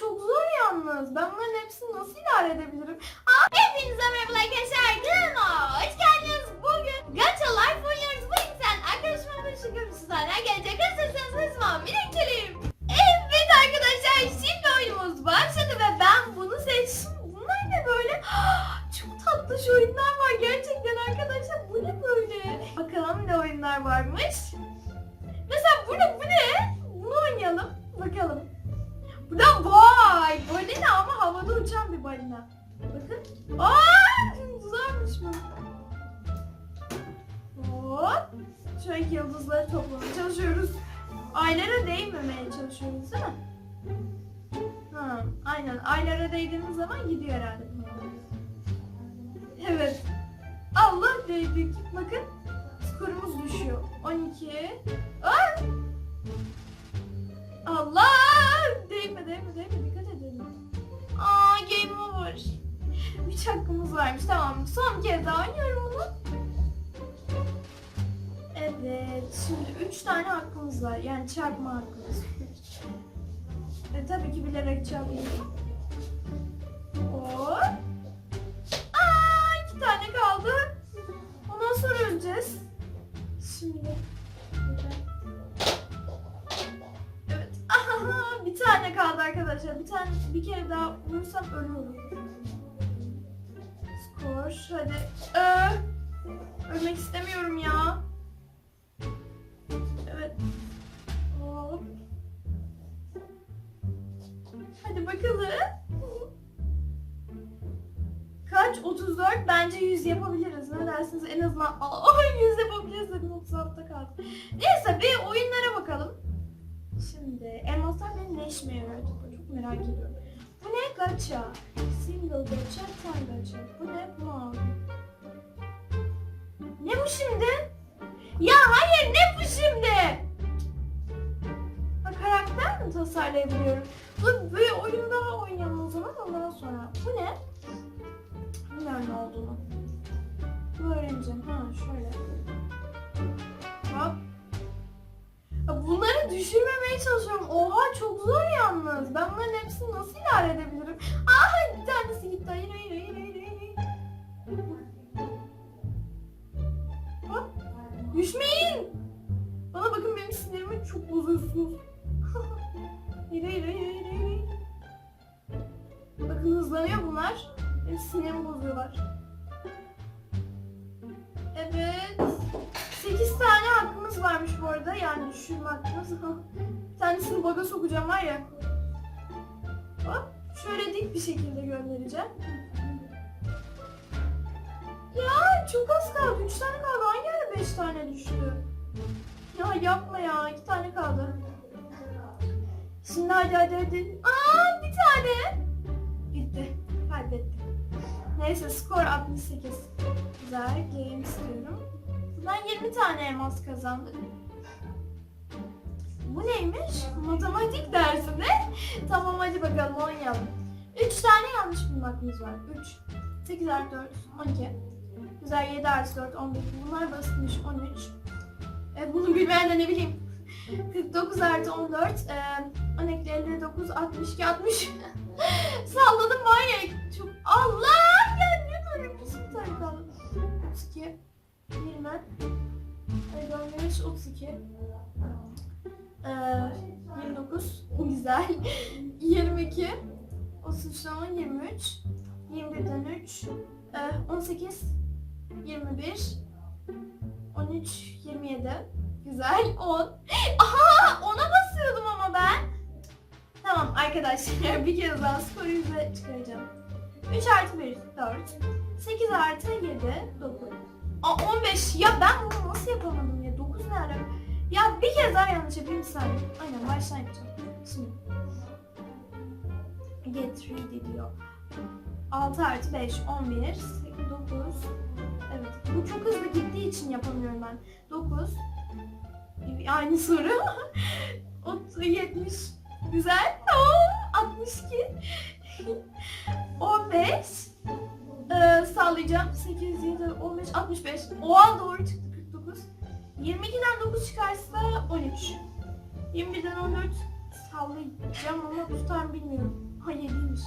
çok zor yalnız. Ben bunların hepsini nasıl idare edebilirim? Aa, hepinize merhaba arkadaşlar. Kanalıma hoş geldiniz. Bugün Gacha Life oynuyoruz. Bu insan arkadaşımla barışık görüntüsüzlerden gelecek. Hazırsanız zaman biriktireyim. Evet arkadaşlar şimdi oyunumuz başladı ve ben bunu seçtim. Bunlar ne böyle? Çok tatlı şu oyunlar var gerçekten arkadaşlar. Bu ne böyle? Bakalım ne oyunlar varmış. Şöyle yıldızları toplamaya çalışıyoruz. Aylara değmemeye çalışıyoruz değil mi? Ha, aynen. Aylara değdiğimiz zaman gidiyor herhalde. Evet. Allah değdik. Bakın. Skorumuz düşüyor. 12. Aa! Allah! Değme değme değme dikkat edin. Aa game over. 3 hakkımız varmış tamam. Son kez daha oynuyorum bunu. Evet şimdi 3 tane hakkımız var. Yani çarpma hakkımız. E, tabii ki bilerek çarpıyorum. Hop. Aa iki tane kaldı. Ondan sonra öleceğiz. Şimdi. Evet. Aha, bir tane kaldı arkadaşlar. Bir tane bir kere daha vurursam ölüyorum. Skor hadi. Ee, ölmek istemiyorum ya. 100 yapabiliriz. Ne dersiniz? En azından Aa, 100 yapabiliriz dedim 36'da kaldı. Neyse bir oyunlara bakalım. Şimdi elmaslar benim ne işime yarıyor? Çok merak ediyorum. Bu ne? Gacha. Single gacha, time gacha. Bu ne? Bu mavi. Ne bu şimdi? Ya hayır ne bu şimdi? Ha, karakter mi tasarlayabiliyorum? Dur bir oyun daha oynayalım o zaman ondan sonra. Bu ne? Bilmiyorum ne olduğunu. Bu öğreneceğim. Ha şöyle. Ya Bunları düşürmemeye çalışıyorum. Oha çok zor yalnız. Ben bunların hepsini nasıl idare edebilirim? Varmış bu arada. Yani düşürme hakkımız. bir tanesini baga sokacağım var ya. Hop. Şöyle dik bir şekilde göndereceğim. Ya çok az kaldı. 3 tane kaldı. Hangi ara 5 tane düştü? Ya yapma ya. 2 tane kaldı. Şimdi hadi hadi hadi. Aa bir tane. Gitti. Kaybettim. Neyse skor 68. Güzel. Game istiyorum. Ben 20 tane elmas kazandım. Bu neymiş? Matematik dersi ne? tamam hadi bakalım oynayalım. 3 tane yanlış bulmakımız var. 3. 8 artı 4, 12. Güzel 7 artı 4, 11. Bunlar basitmiş 13. E, bunu bilmeyen de ne bileyim. 49 artı 14. E, 12, 59, 62, 60. Salladım var. Çok... Allah! 20. Ay 25, 32. Ee, 29. Güzel. 22. 33, 10, 23. 21'den 3. Ee, 18. 21. 13, 27. Güzel. 10. Aha! 10'a basıyordum ama ben. Tamam arkadaşlar bir kez daha skoru yüze çıkaracağım. 3 artı 1, 4. 8 artı 7, 9. Aa 15. Ya ben bunu nasıl yapamadım ya? 9 ne ara? Ya bir kez daha yanlış yapayım saniye. Aynen baştan. Şimdi. Get ready diyor. 6 artı 5, 11, 8, 9. Evet. Bu çok hızlı gittiği için yapamıyorum ben. 9. Aynı soru. 30, 70. Güzel. Oo, 62. 15. e, sallayacağım. 8, 7, 15, 65. O an doğru çıktı 49. 22'den 9 çıkarsa 13. 21'den 14 sallayacağım ama bu tutar bilmiyorum. Hayır değilmiş.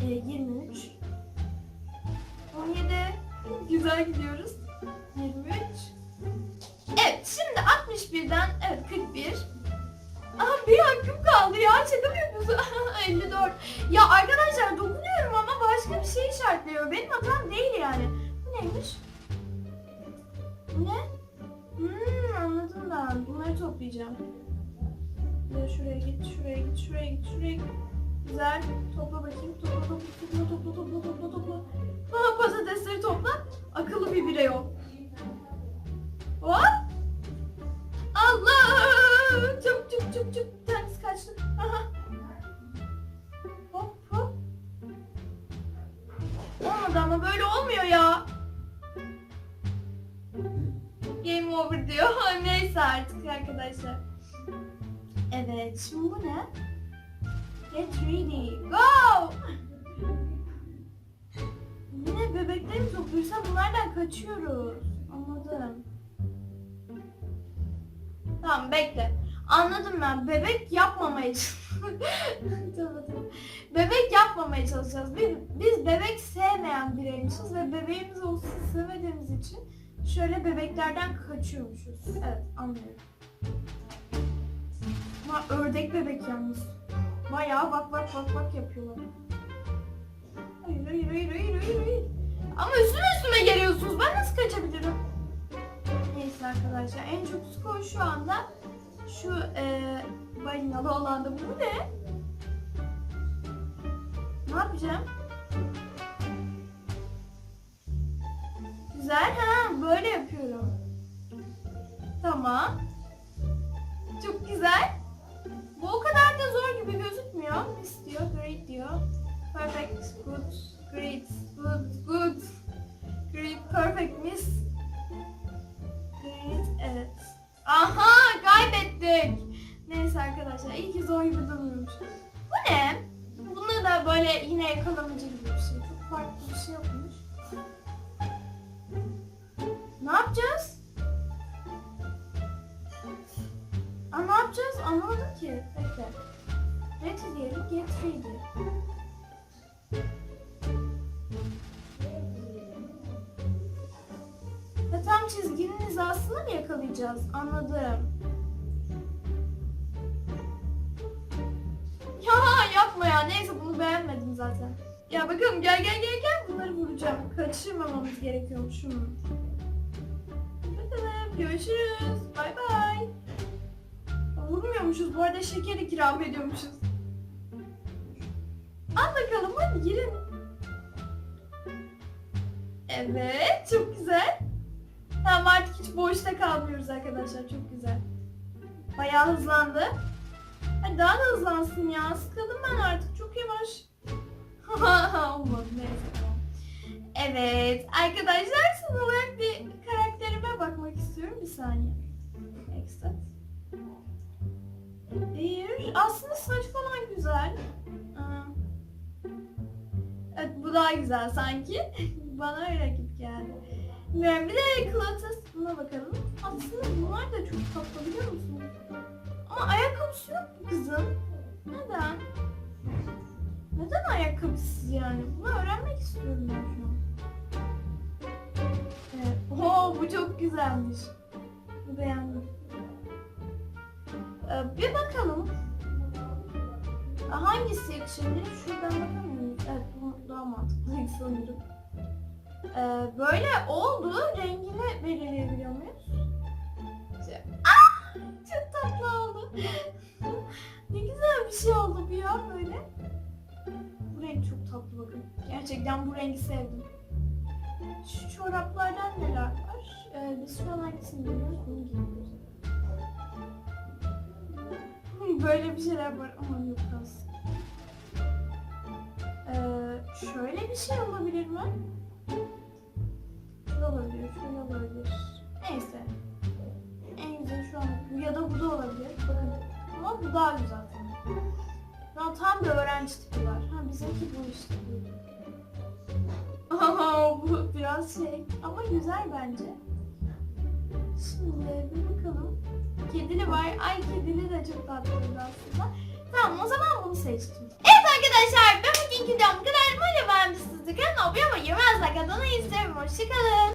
E, 23. 17. Güzel gidiyoruz. 23. Evet şimdi 61'den evet 41. Aa bir hakkım kaldı ya çekim yapıyorsun. 54. Ya arkadaşlar başka bir şey işaretliyor. Benim hatam değil yani. Bu neymiş? Ne? Hmm, anladım ben. Bunları toplayacağım. Ya şuraya git, şuraya git, şuraya git, şuraya git. Güzel. Topla bakayım. Topla, topla, topla, topla, topla, topla, topla. Ha, patatesleri topla. Akıllı bir birey ol. Hop. Diyor. Neyse artık arkadaşlar. Evet şimdi bu ne? Get ready. Go! Yine bebekleri mi topluyorsa bunlardan kaçıyoruz. Anladım. Tamam bekle. Anladım ben. Bebek yapmamaya. Bebek yapmamaya çalışacağız. Biz, biz bebek sevmeyen bireymişiz ve bebeğimiz olsun istemediğimiz için şöyle bebeklerden kaçıyormuşuz. Evet anlıyorum. Ama ördek bebek yalnız. Bayağı bak bak bak bak yapıyorlar. Hayır hayır hayır hayır hayır. Ama üstüme üstüme geliyorsunuz. Ben nasıl kaçabilirim? Neyse arkadaşlar en çok skor şu anda şu e, balinalı olan da bu ne? Ne yapacağım? Güzel ha böyle yapıyorum. Tamam. Çok güzel. Bu o kadar da zor gibi gözükmüyor. Miss diyor, great diyor. Perfect, good, great, good, good. Great, perfect, miss. Great, evet. Aha kaybettik. Neyse arkadaşlar iyi ki zor gibi durmuyormuş. Bu ne? Bunda da böyle yine yakalamacı gibi bir şey. Çok farklı bir şey yokmuş. Ne yapacağız? Aa, ne yapacağız? Anlamadım ki. Bekle. Ready diyelim. Get ready. Ya tam çizginin hizasını mı yakalayacağız? Anladım. Ya yapma ya. Neyse bunu beğenmedim zaten. Ya bakalım gel gel gel gel bunları vuracağım. Kaçırmamamız gerekiyormuş şunu. Görüşürüz. Bay bay. Vurmuyormuşuz bu arada şeker ikram ediyormuşuz. Al bakalım hadi girin. Evet çok güzel. Tamam artık hiç boşta kalmıyoruz arkadaşlar çok güzel. Bayağı hızlandı. Hadi daha da hızlansın ya. Sıkıldım ben artık çok yavaş. Olmadı neyse. Evet arkadaşlar son olarak bir saniye. Exit. Bir. Aslında saç falan güzel. Evet bu daha güzel sanki. Bana öyle gibi geldi. Bilmiyorum. Bir de Clotus buna bakalım. Aslında bunlar da çok tatlı biliyor musunuz? Ama ayakkabısı yok bu kızın. Neden? Neden ayakkabısız yani? Bunu öğrenmek istiyorum ben şu an. Evet. Oo bu çok güzelmiş. Beğendim. Ee, bir bakalım. Hangisi yakışabilir? Şuradan bakar mıyız? Evet bu daha mantıklı sanırım. Ee, böyle oldu. Rengini belirleyebiliyor muyuz? Ah! Çok tatlı oldu. ne güzel bir şey oldu bu ya böyle. Bu renk çok tatlı bakın. Gerçekten bu rengi sevdim. Şu çoraplardan neler? Ee, biz şu an hangisini giyiyoruz? Bunu giyiyoruz. Böyle bir şeyler var ama yok az. Ee, şöyle bir şey olabilir mi? Şu olabilir, şu olabilir. Neyse. En güzel şu an ya da bu da olabilir. Bakın. Ama bu daha güzel. Ya tam bir öğrenci tipi var. Ha bizimki bu işte. Aha bu biraz şey ama güzel bence. Şimdi bir bakalım. Kedili var. Ay kedili de çok tatlıydı aslında. Tamam o zaman bunu seçtim. Evet arkadaşlar ben bugünkü videom kadar. Umarım beğenmişsinizdir. Kanalıma abone olmayı ve like atmayı izlerim. Hoşçakalın.